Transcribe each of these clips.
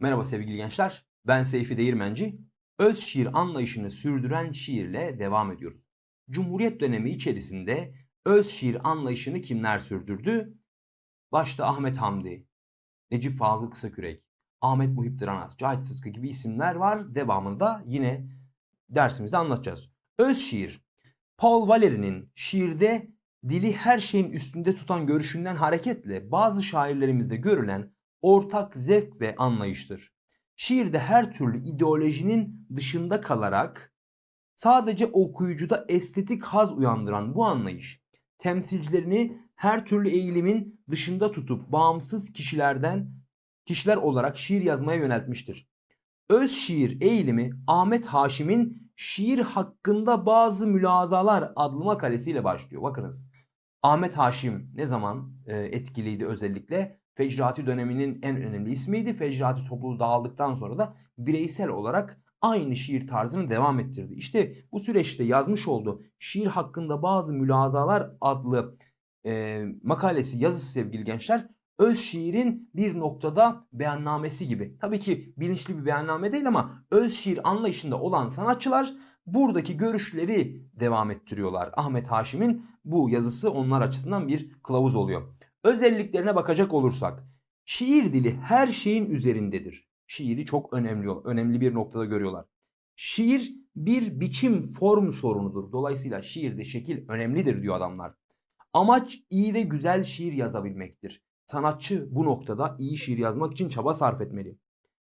Merhaba sevgili gençler. Ben Seyfi Değirmenci. Öz şiir anlayışını sürdüren şiirle devam ediyoruz. Cumhuriyet dönemi içerisinde öz şiir anlayışını kimler sürdürdü? Başta Ahmet Hamdi, Necip Fazıl Kısakürek, Ahmet Muhip Dıranas, Cahit Sıtkı gibi isimler var. Devamında yine dersimizde anlatacağız. Öz şiir. Paul Valéry'nin şiirde dili her şeyin üstünde tutan görüşünden hareketle bazı şairlerimizde görülen ortak zevk ve anlayıştır. Şiirde her türlü ideolojinin dışında kalarak sadece okuyucuda estetik haz uyandıran bu anlayış temsilcilerini her türlü eğilimin dışında tutup bağımsız kişilerden kişiler olarak şiir yazmaya yöneltmiştir. Öz şiir eğilimi Ahmet Haşim'in Şiir hakkında bazı mülazalar adlı makalesiyle başlıyor. Bakınız Ahmet Haşim ne zaman e, etkiliydi özellikle? Fecrati döneminin en önemli ismiydi. Fecrati topluluğu dağıldıktan sonra da bireysel olarak aynı şiir tarzını devam ettirdi. İşte bu süreçte yazmış olduğu Şiir hakkında bazı mülazalar adlı e, makalesi yazısı sevgili gençler öz şiirin bir noktada beyannamesi gibi. Tabii ki bilinçli bir beyanname değil ama öz şiir anlayışında olan sanatçılar buradaki görüşleri devam ettiriyorlar. Ahmet Haşim'in bu yazısı onlar açısından bir kılavuz oluyor. Özelliklerine bakacak olursak şiir dili her şeyin üzerindedir. Şiiri çok önemli, önemli bir noktada görüyorlar. Şiir bir biçim form sorunudur. Dolayısıyla şiirde şekil önemlidir diyor adamlar. Amaç iyi ve güzel şiir yazabilmektir. Sanatçı bu noktada iyi şiir yazmak için çaba sarf etmeli.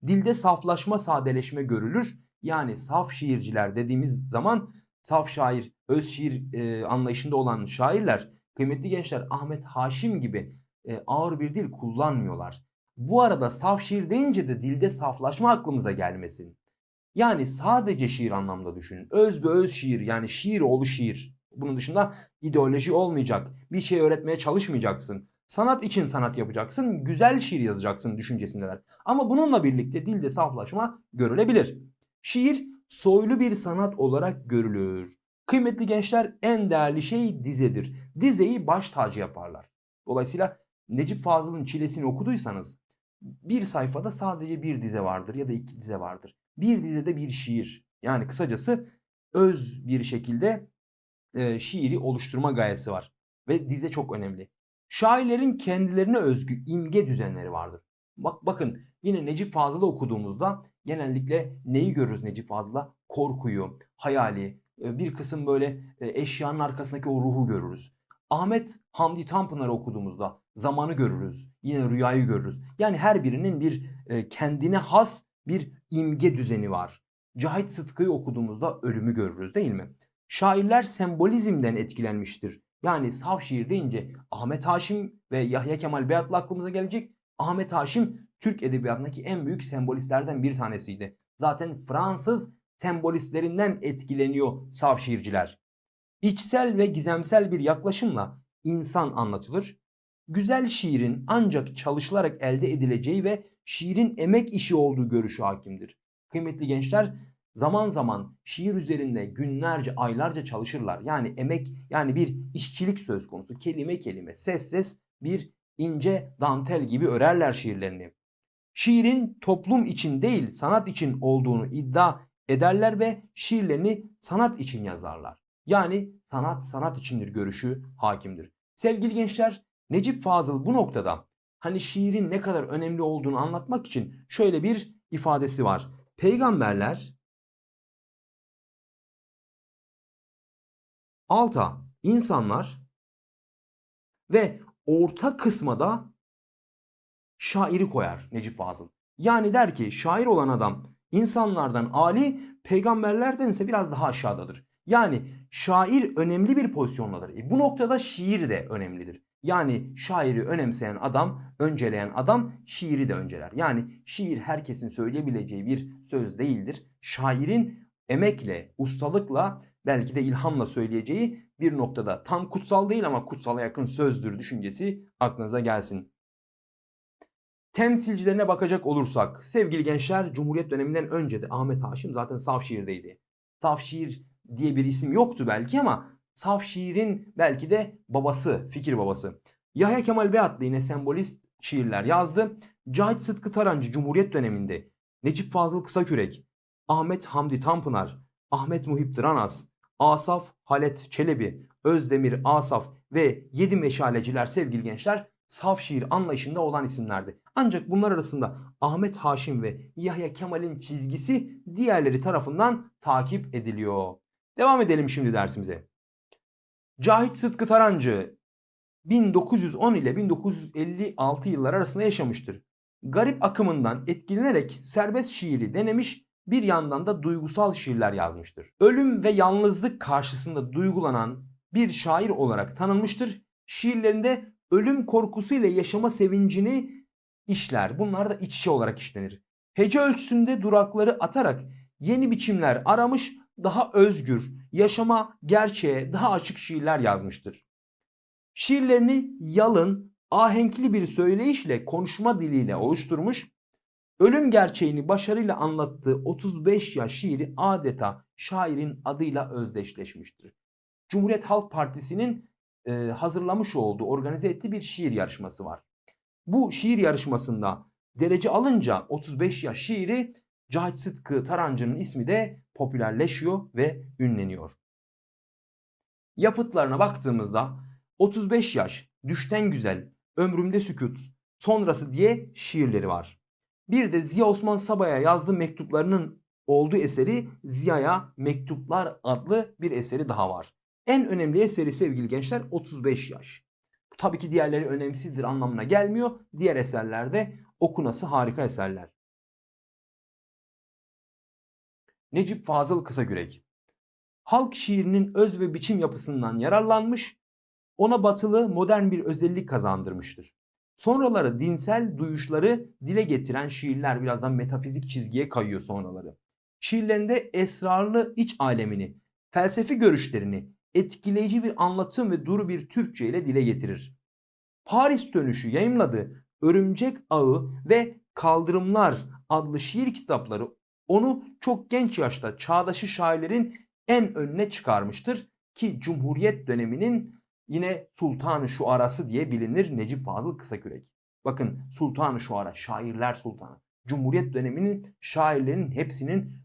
Dilde saflaşma, sadeleşme görülür. Yani saf şiirciler dediğimiz zaman saf şair, öz şiir e, anlayışında olan şairler, kıymetli gençler Ahmet Haşim gibi e, ağır bir dil kullanmıyorlar. Bu arada saf şiir deyince de dilde saflaşma aklımıza gelmesin. Yani sadece şiir anlamda düşünün. Öz be öz şiir yani şiir oğlu şiir. Bunun dışında ideoloji olmayacak. Bir şey öğretmeye çalışmayacaksın. Sanat için sanat yapacaksın. Güzel şiir yazacaksın düşüncesindeler. Ama bununla birlikte dilde saflaşma görülebilir. Şiir soylu bir sanat olarak görülür. Kıymetli gençler en değerli şey dizedir. Dizeyi baş tacı yaparlar. Dolayısıyla Necip Fazıl'ın çilesini okuduysanız bir sayfada sadece bir dize vardır ya da iki dize vardır. Bir dizede bir şiir. Yani kısacası öz bir şekilde e, şiiri oluşturma gayesi var. Ve dize çok önemli. Şairlerin kendilerine özgü imge düzenleri vardır. Bak bakın yine Necip Fazıl'ı okuduğumuzda genellikle neyi görürüz Necip Fazıl'da? Korkuyu, hayali, bir kısım böyle e, eşyanın arkasındaki o ruhu görürüz. Ahmet Hamdi Tanpınar'ı okuduğumuzda zamanı görürüz. Yine rüyayı görürüz. Yani her birinin bir e, kendine has bir imge düzeni var. Cahit Sıtkı'yı okuduğumuzda ölümü görürüz değil mi? Şairler sembolizmden etkilenmiştir. Yani saf şiir deyince Ahmet Haşim ve Yahya Kemal Beyatlı aklımıza gelecek. Ahmet Haşim Türk edebiyatındaki en büyük sembolistlerden bir tanesiydi. Zaten Fransız sembolistlerinden etkileniyor saf şiirciler. İçsel ve gizemsel bir yaklaşımla insan anlatılır. Güzel şiirin ancak çalışılarak elde edileceği ve şiirin emek işi olduğu görüşü hakimdir. Kıymetli gençler zaman zaman şiir üzerinde günlerce, aylarca çalışırlar. Yani emek, yani bir işçilik söz konusu. Kelime kelime, ses ses bir ince dantel gibi örerler şiirlerini. Şiirin toplum için değil, sanat için olduğunu iddia ederler ve şiirlerini sanat için yazarlar. Yani sanat sanat içindir görüşü hakimdir. Sevgili gençler, Necip Fazıl bu noktada hani şiirin ne kadar önemli olduğunu anlatmak için şöyle bir ifadesi var. Peygamberler alta insanlar ve orta kısma da şairi koyar Necip Fazıl. Yani der ki şair olan adam insanlardan ali, peygamberlerden ise biraz daha aşağıdadır. Yani şair önemli bir pozisyondadır. E bu noktada şiir de önemlidir. Yani şairi önemseyen adam, önceleyen adam şiiri de önceler. Yani şiir herkesin söyleyebileceği bir söz değildir. Şairin emekle, ustalıkla, belki de ilhamla söyleyeceği bir noktada tam kutsal değil ama kutsala yakın sözdür düşüncesi aklınıza gelsin. Temsilcilerine bakacak olursak sevgili gençler Cumhuriyet döneminden önce de Ahmet Haşim zaten. Saf şiir diye bir isim yoktu belki ama saf şiirin belki de babası, fikir babası. Yahya Kemal Beyatlı yine sembolist şiirler yazdı. Cahit Sıtkı Tarancı Cumhuriyet döneminde, Necip Fazıl Kısakürek, Ahmet Hamdi Tanpınar, Ahmet Muhip Dıranas, Asaf Halet Çelebi, Özdemir Asaf ve Yedi Meşaleciler sevgili gençler saf şiir anlayışında olan isimlerdi. Ancak bunlar arasında Ahmet Haşim ve Yahya Kemal'in çizgisi diğerleri tarafından takip ediliyor. Devam edelim şimdi dersimize. Cahit Sıtkı Tarancı 1910 ile 1956 yıllar arasında yaşamıştır. Garip akımından etkilenerek serbest şiiri denemiş, bir yandan da duygusal şiirler yazmıştır. Ölüm ve yalnızlık karşısında duygulanan bir şair olarak tanınmıştır. Şiirlerinde ölüm korkusuyla yaşama sevincini işler. Bunlar da iç içe olarak işlenir. Hece ölçüsünde durakları atarak yeni biçimler aramış, daha özgür, yaşama, gerçeğe daha açık şiirler yazmıştır. Şiirlerini yalın, ahenkli bir söyleyişle, konuşma diliyle oluşturmuş, ölüm gerçeğini başarıyla anlattığı 35 yaş şiiri adeta şairin adıyla özdeşleşmiştir. Cumhuriyet Halk Partisi'nin e, hazırlamış olduğu, organize ettiği bir şiir yarışması var. Bu şiir yarışmasında derece alınca 35 yaş şiiri Cahit Sıtkı Tarancı'nın ismi de popülerleşiyor ve ünleniyor. Yapıtlarına baktığımızda 35 yaş, düşten güzel, ömrümde sükut, sonrası diye şiirleri var. Bir de Ziya Osman Sabah'a yazdığı mektuplarının olduğu eseri Ziya'ya Mektuplar adlı bir eseri daha var. En önemli eseri sevgili gençler 35 yaş. Tabii ki diğerleri önemsizdir anlamına gelmiyor. Diğer eserlerde okunası harika eserler. Necip Fazıl Kısagürek Halk şiirinin öz ve biçim yapısından yararlanmış, ona batılı modern bir özellik kazandırmıştır. Sonraları dinsel duyuşları dile getiren şiirler birazdan metafizik çizgiye kayıyor sonraları. Şiirlerinde esrarlı iç alemini, felsefi görüşlerini etkileyici bir anlatım ve duru bir Türkçe ile dile getirir. Paris dönüşü yayımladığı Örümcek Ağı ve Kaldırımlar adlı şiir kitapları onu çok genç yaşta çağdaşı şairlerin en önüne çıkarmıştır ki Cumhuriyet döneminin yine Sultanı Şuarası diye bilinir Necip Fazıl Kısakürek. Bakın Sultanı Şuara, şairler sultanı. Cumhuriyet döneminin şairlerinin hepsinin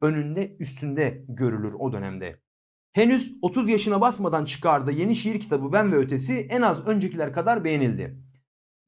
önünde üstünde görülür o dönemde. Henüz 30 yaşına basmadan çıkardığı yeni şiir kitabı Ben ve Ötesi en az öncekiler kadar beğenildi.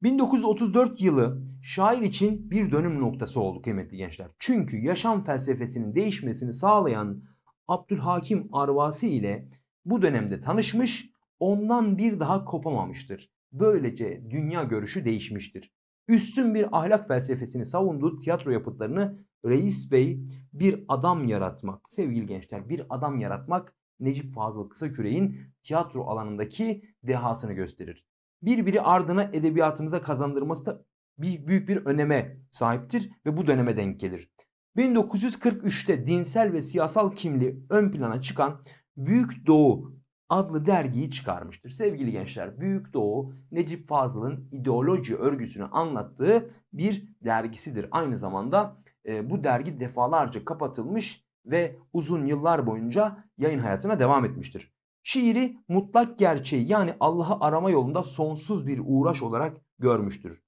1934 yılı şair için bir dönüm noktası oldu kıymetli gençler. Çünkü yaşam felsefesinin değişmesini sağlayan Abdülhakim Arvasi ile bu dönemde tanışmış, ondan bir daha kopamamıştır. Böylece dünya görüşü değişmiştir. Üstün bir ahlak felsefesini savunduğu tiyatro yapıtlarını Reis Bey bir adam yaratmak, sevgili gençler bir adam yaratmak Necip Fazıl Kısaküre'nin tiyatro alanındaki dehasını gösterir. Birbiri ardına edebiyatımıza kazandırması da bir, büyük bir öneme sahiptir ve bu döneme denk gelir. 1943'te dinsel ve siyasal kimliği ön plana çıkan Büyük Doğu adlı dergiyi çıkarmıştır. Sevgili gençler Büyük Doğu Necip Fazıl'ın ideoloji örgüsünü anlattığı bir dergisidir. Aynı zamanda e, bu dergi defalarca kapatılmış ve uzun yıllar boyunca yayın hayatına devam etmiştir. Şiiri mutlak gerçeği yani Allah'ı arama yolunda sonsuz bir uğraş olarak görmüştür.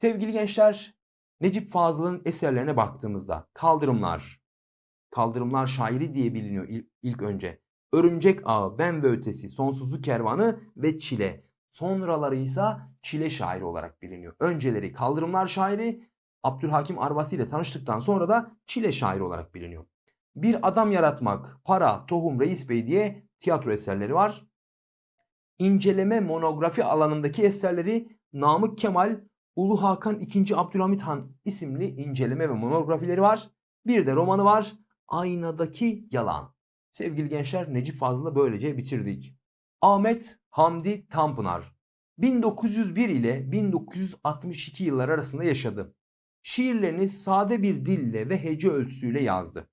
Sevgili gençler, Necip Fazıl'ın eserlerine baktığımızda Kaldırımlar, Kaldırımlar şairi diye biliniyor ilk önce. Örümcek Ağı, Ben ve Ötesi, Sonsuzluk Kervanı ve Çile. Sonraları ise Çile şairi olarak biliniyor. Önceleri Kaldırımlar şairi, Abdülhakim Arvasi ile tanıştıktan sonra da Çile şairi olarak biliniyor. Bir Adam Yaratmak, Para, Tohum, Reis Bey diye tiyatro eserleri var. İnceleme monografi alanındaki eserleri Namık Kemal, Ulu Hakan II. Abdülhamit Han isimli inceleme ve monografileri var. Bir de romanı var. Aynadaki Yalan. Sevgili gençler Necip Fazıl'ı böylece bitirdik. Ahmet Hamdi Tanpınar 1901 ile 1962 yıllar arasında yaşadı. Şiirlerini sade bir dille ve hece ölçüsüyle yazdı.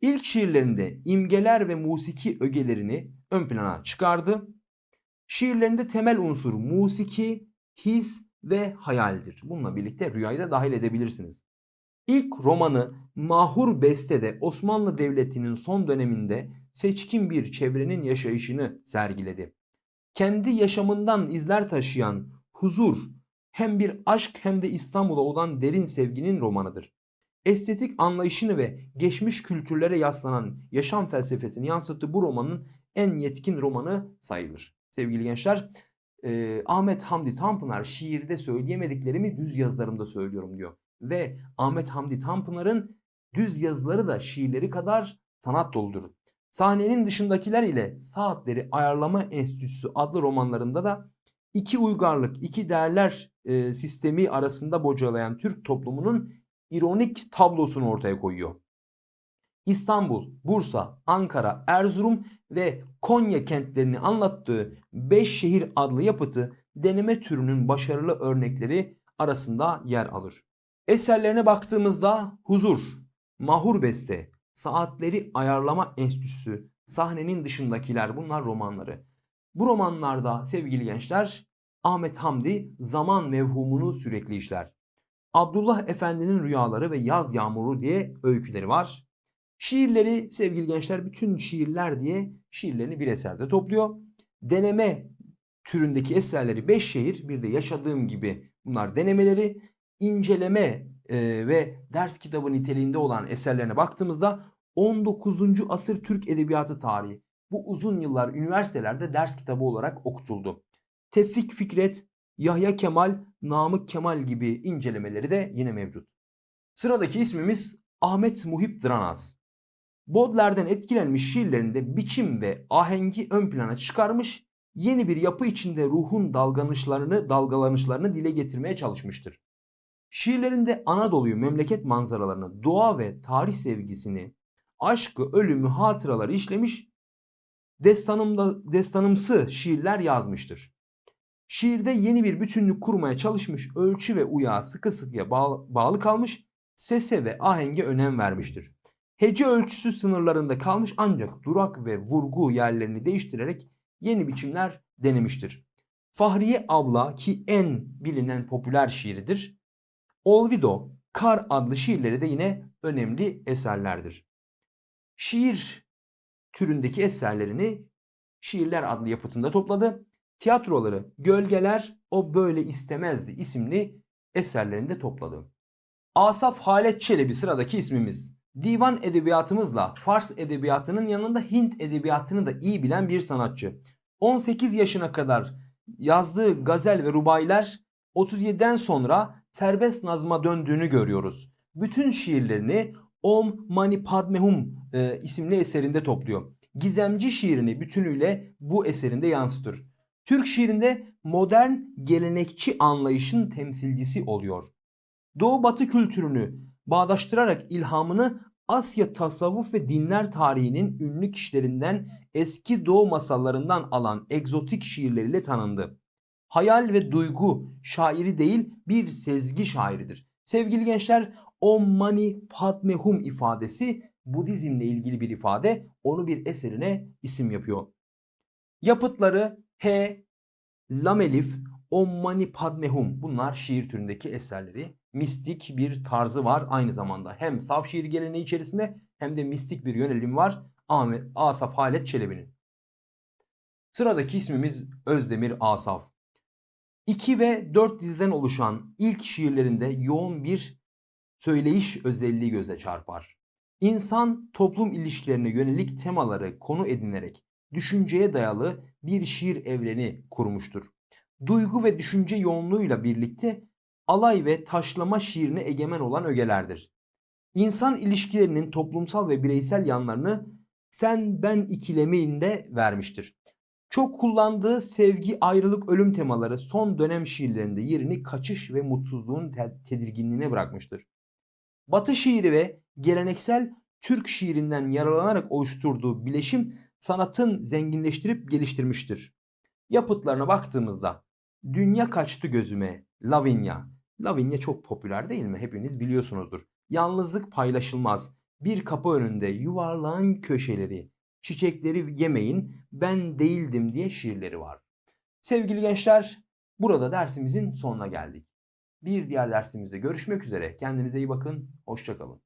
İlk şiirlerinde imgeler ve musiki ögelerini ön plana çıkardı. Şiirlerinde temel unsur musiki, his ve hayaldir. Bununla birlikte rüyayı da dahil edebilirsiniz. İlk romanı Mahur Beste'de Osmanlı Devleti'nin son döneminde seçkin bir çevrenin yaşayışını sergiledi. Kendi yaşamından izler taşıyan huzur, hem bir aşk hem de İstanbul'a olan derin sevginin romanıdır. Estetik anlayışını ve geçmiş kültürlere yaslanan yaşam felsefesini yansıttığı bu romanın en yetkin romanı sayılır. Sevgili gençler, e, Ahmet Hamdi Tanpınar şiirde söyleyemediklerimi düz yazılarımda söylüyorum diyor. Ve Ahmet Hamdi Tanpınar'ın düz yazıları da şiirleri kadar sanat doludur. Sahnenin dışındakiler ile Saatleri Ayarlama Enstitüsü adlı romanlarında da iki uygarlık, iki değerler e, sistemi arasında bocalayan Türk toplumunun ironik tablosunu ortaya koyuyor. İstanbul, Bursa, Ankara, Erzurum ve Konya kentlerini anlattığı Beş Şehir adlı yapıtı deneme türünün başarılı örnekleri arasında yer alır. Eserlerine baktığımızda Huzur, Mahur Beste, Saatleri Ayarlama Enstitüsü, Sahnenin Dışındakiler bunlar romanları. Bu romanlarda sevgili gençler Ahmet Hamdi zaman mevhumunu sürekli işler. Abdullah Efendi'nin Rüyaları ve Yaz Yağmuru diye öyküleri var. Şiirleri sevgili gençler bütün şiirler diye şiirlerini bir eserde topluyor. Deneme türündeki eserleri 5 şehir bir de yaşadığım gibi bunlar denemeleri inceleme e, ve ders kitabı niteliğinde olan eserlerine baktığımızda 19. asır Türk Edebiyatı tarihi bu uzun yıllar üniversitelerde ders kitabı olarak okutuldu. Tevfik Fikret, Yahya Kemal, Namık Kemal gibi incelemeleri de yine mevcut. Sıradaki ismimiz Ahmet Muhip Dranaz. Baudelaire'den etkilenmiş şiirlerinde biçim ve ahengi ön plana çıkarmış, yeni bir yapı içinde ruhun dalgalanışlarını, dalgalanışlarını dile getirmeye çalışmıştır. Şiirlerinde Anadolu'yu, memleket manzaralarını, doğa ve tarih sevgisini, aşkı, ölümü, hatıraları işlemiş, destanımda, destanımsı şiirler yazmıştır. Şiirde yeni bir bütünlük kurmaya çalışmış, ölçü ve uyağa sıkı sıkıya bağlı, bağlı kalmış, sese ve ahenge önem vermiştir. Hece ölçüsü sınırlarında kalmış ancak durak ve vurgu yerlerini değiştirerek yeni biçimler denemiştir. Fahriye Abla ki en bilinen popüler şiiridir. Olvido, Kar adlı şiirleri de yine önemli eserlerdir. Şiir türündeki eserlerini Şiirler adlı yapıtında topladı. Tiyatroları Gölgeler O Böyle İstemezdi isimli eserlerinde topladı. Asaf Halet Çelebi sıradaki ismimiz. Divan edebiyatımızla Fars edebiyatının yanında Hint edebiyatını da iyi bilen bir sanatçı. 18 yaşına kadar yazdığı gazel ve rubaylar 37'den sonra serbest nazma döndüğünü görüyoruz. Bütün şiirlerini Om Mani Padme Hum e, isimli eserinde topluyor. Gizemci şiirini bütünüyle bu eserinde yansıtır. Türk şiirinde modern gelenekçi anlayışın temsilcisi oluyor. Doğu Batı kültürünü bağdaştırarak ilhamını Asya tasavvuf ve dinler tarihinin ünlü kişilerinden eski doğu masallarından alan egzotik şiirleriyle tanındı. Hayal ve duygu şairi değil bir sezgi şairidir. Sevgili gençler Om Mani Padme Hum ifadesi Budizmle ilgili bir ifade onu bir eserine isim yapıyor. Yapıtları He, Lamelif, Om Mani Padme Hum bunlar şiir türündeki eserleri. Mistik bir tarzı var aynı zamanda. Hem saf şiir geleneği içerisinde hem de mistik bir yönelim var Ahmet Asaf Halet Çelebi'nin. Sıradaki ismimiz Özdemir Asaf. 2 ve 4 diziden oluşan ilk şiirlerinde yoğun bir söyleyiş özelliği göze çarpar. İnsan toplum ilişkilerine yönelik temaları konu edinerek düşünceye dayalı bir şiir evreni kurmuştur. Duygu ve düşünce yoğunluğuyla birlikte alay ve taşlama şiirine egemen olan ögelerdir. İnsan ilişkilerinin toplumsal ve bireysel yanlarını sen ben ikileminde vermiştir. Çok kullandığı sevgi, ayrılık, ölüm temaları son dönem şiirlerinde yerini kaçış ve mutsuzluğun tedirginliğine bırakmıştır. Batı şiiri ve geleneksel Türk şiirinden yararlanarak oluşturduğu bileşim sanatın zenginleştirip geliştirmiştir. Yapıtlarına baktığımızda Dünya Kaçtı Gözüme, Lavinia. Lavinia çok popüler değil mi? Hepiniz biliyorsunuzdur. Yalnızlık paylaşılmaz. Bir kapı önünde yuvarlağın köşeleri, çiçekleri yemeyin, ben değildim diye şiirleri var. Sevgili gençler, burada dersimizin sonuna geldik. Bir diğer dersimizde görüşmek üzere. Kendinize iyi bakın. Hoşçakalın.